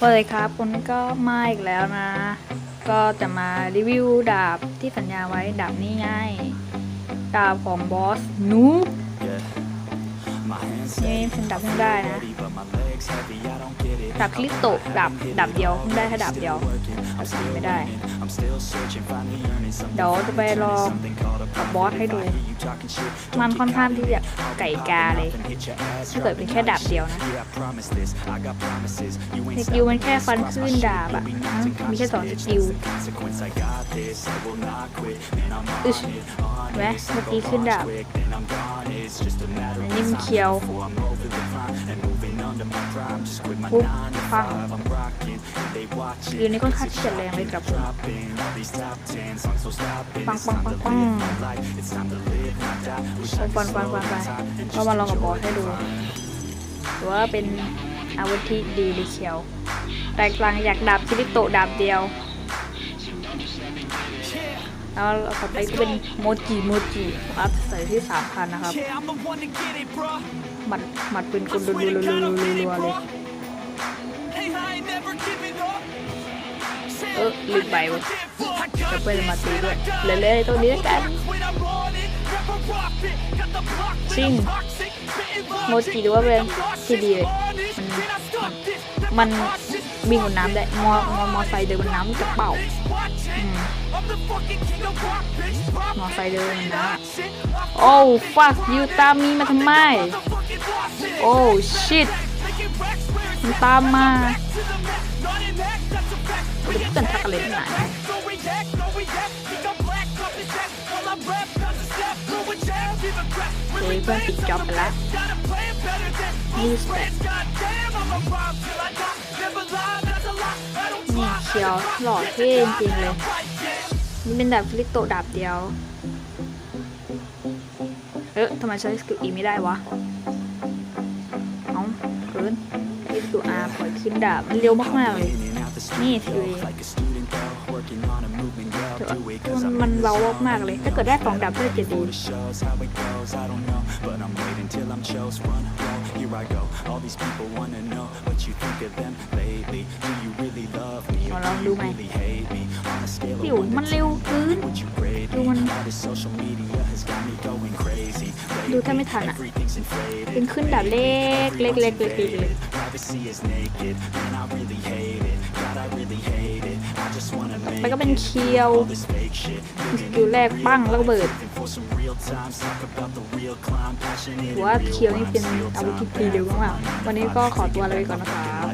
สวัสดีครับคุณก็มาอีกแล้วนะ ก็จะมารีวิวดาบที่สัญญาไว้ดาบนี้ไง ดาบของบอสนู นี่เป็นดาบเพิ่งได้นะดาบคลิปโตะดาบดาบเดียวเพิ่งได้แค่ดาบเดียวดาบสีไม่ได้ เดี๋ยวจะไปลองกับบอสให้ดู มันค่อนข้างที่จะไก่กาเลย ถ้าเกิดเป็นแค่ดาบเดียวนะสกิลมันแค่ฟันขึ้นดาบอะฮะมีแค่สองสกิลอึชแวะเมื่อกี้ขึ้นดาบอันนี้มัน เคียวปุ๊บฟังสกิลนี้ค่อนข้างที่จะแรงเลยครับผมปังปังปังปังปังปังปังปังไปเรามาลองกับบอสให้ดูหรือว่าเป็นอาวุธที่ดีเลยเชียว แตกต่างจากดาบชิริโตดาบเดียว แล้วต่อไปก็เป็นโมจิโมจิอัพใส่ที่สามพันนะครับ Yeah, I'm the one to get it, bruh. หมัดหมัดปืนกลรัวๆๆๆๆๆเลย Hey, I ain't never giving up. เออลืมไปเว้ยจะเป็นมาตีด้วยเลยเลยๆตัวนี้แล้วกัน When I'm on it, rapper rock it. Got the block lit, จริง I'm toxic. Spitting โม logic, จิหรือว่าเป็นที่ดีเลย honest. Then I stop this. มัน บินงบนน้ำได้มอมอมอไซเดินบนน้ำจะเป๋าหมอไซเดินนะ โอ้ฟักยูตามีมาทำไม โอ้ชิตมันตามมาจะเป็นทักเลยไหนเฮ้ยเพื่อนปิดจอบไปแล้วนี่สเป เชียวหล่อเท่จริงเลย นี่เป็นดาบฟลิกโตดาบเดียว เอ๊ะทำไมใช้สกิลอีไม่ได้วะ เอ้าเกินนี่ตัวอาปล่อยขึ้นดาบ มันเร็วมากๆเลย นี่สกิลอี มันมันว้ามากเลย ถ้าเกิดได้ของดับก็จะเจ็ดดีลองดูไหมผิวมันเร็วขึ้นดูมันดูถ้าไม่ทันอะเป็นขึ้นดับเล็กเล็กเล็กเล็กเล็ก แล้วก็เป็นเคียวอยู่แรกปั้งแล้วก็เบิดหัวเคียวนี่เป็นอาวุธที่ดีเร็วมากวันนี้ก็ขอตัวลาไปก่อนนะครับ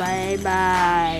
บายบาย